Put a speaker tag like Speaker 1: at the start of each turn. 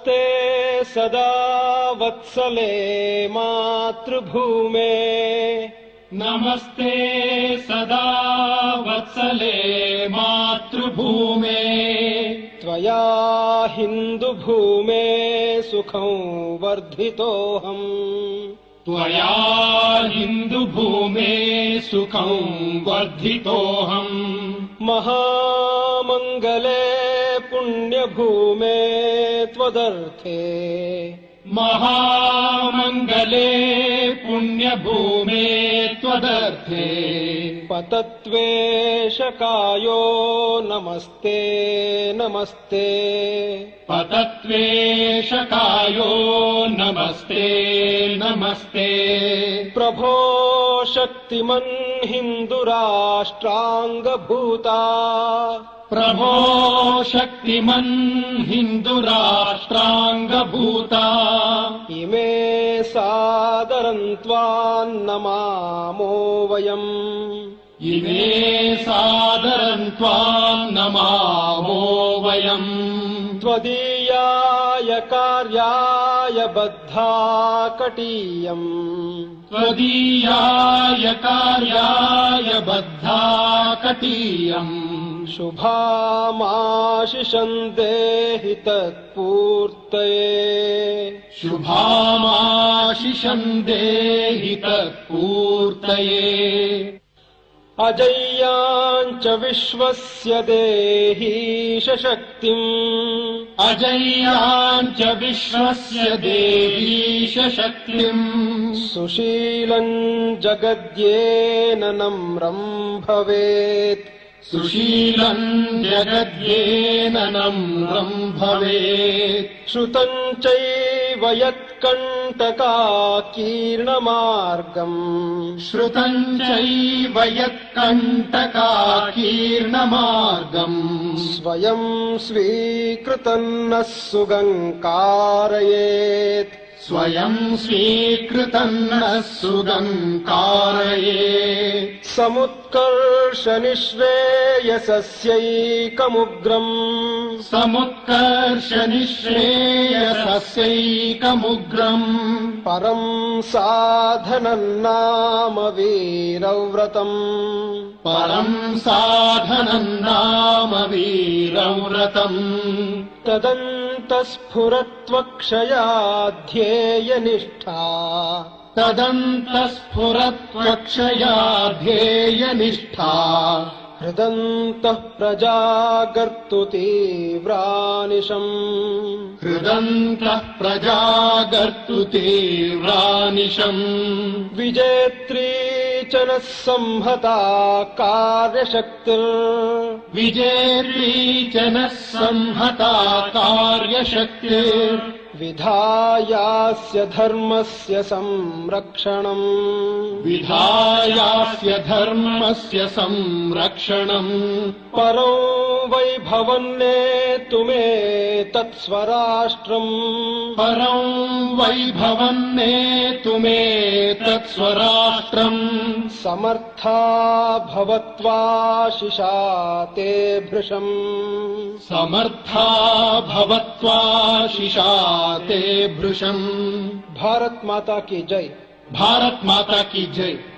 Speaker 1: नमस्ते सदा वत्सले मातृभूमे।
Speaker 2: नमस्ते सदा वत्सले मातृभूमे।
Speaker 1: त्वया हिन्दुभूमे सुखं वर्धितोऽहम्।
Speaker 2: त्वया हिन्दुभूमे सुखं वर्धितोऽहम्।
Speaker 1: महामङ्गले पुण्यभूमे त्वदर्थे।
Speaker 2: महामङ्गले पुण्यभूमे त्वदर्थे।
Speaker 1: पतत्वेशकायो नमस्ते नमस्ते।
Speaker 2: पतत्वेशकायो नमस्ते नमस्ते।
Speaker 1: प्रभो शक्तिमन् हिन्दुराष्ट्राङ्गभूता
Speaker 2: प्रभो शक्तिमन् हिन्दुराष्ट्राङ्गभूता।
Speaker 1: इमे सादरम् त्वान्नमामो वयम्।
Speaker 2: इमे सादरम् त्वाम् नमामो वयम्।
Speaker 1: त्वदीयाय कार्याय बद्धा कटीयम्।
Speaker 2: त्वदीयाय कार्याय बद्धा कटीयम्
Speaker 1: शुभामाशिषम् देहि तत्पूर्तये
Speaker 2: शुभामाशिषम् देहि तत्पूर्तये
Speaker 1: अजय्याम् च विश्वस्य देहीश शक्तिम्
Speaker 2: अजय्याम् च विश्वस्य देवीश शक्तिम्
Speaker 1: सुशीलम् जगद्येन नम्रम् भवेत्
Speaker 2: सुशीलम् जगद्येन नम्रम् भवेत्।
Speaker 1: श्रुतम् चैव यत्कण्टकाकीर्णमार्गम्।
Speaker 2: श्रुतम् चैव यत्कण्टकाकीर्णमार्गम्।
Speaker 1: स्वयम् स्वीकृतम् नः सुगङ्कारयेत्
Speaker 2: स्वयम् स्वीकृतम् नः सुगम् कारयेत्
Speaker 1: समुत्कर्ष निःश्रेयसस्यैकमुग्रम्
Speaker 2: समुत्कर्ष निःश्रेयसस्यैकमुग्रम्
Speaker 1: परम् साधनम् नाम वीरव्रतम्
Speaker 2: परम् साधनम् नाम वीरव्रतम्
Speaker 1: तदन्तस्फुरत्वक्षयाध्येयनिष्ठा।
Speaker 2: तदन्तस्फुरत्वक्षया ध्येयनिष्ठा
Speaker 1: हृदन्तः प्रजागर्तु तीव्रानिशम्
Speaker 2: हृदन्तः प्रजागर्तु तीव्रानिशम्
Speaker 1: विजेत्री च नः संहता कार्यशक्तिर्।
Speaker 2: विजेत्री च नः संहता कार्यशक्ति
Speaker 1: विधायास्य धर्मस्य संरक्षणम्।
Speaker 2: विधायास्य धर्मस्य संरक्षणम्।
Speaker 1: परो वैभवन्नेतु मे तत्स्वराष्ट्रम्।
Speaker 2: परम् वैभवन्नेतु मे तत्स्वराष्ट्रम्।
Speaker 1: समर्था भवत्वाशिषा ते भृशम्।
Speaker 2: समर्था भवत्वाशिषा ते भृशम
Speaker 1: भारत माता की जय।
Speaker 2: भारत माता की जय।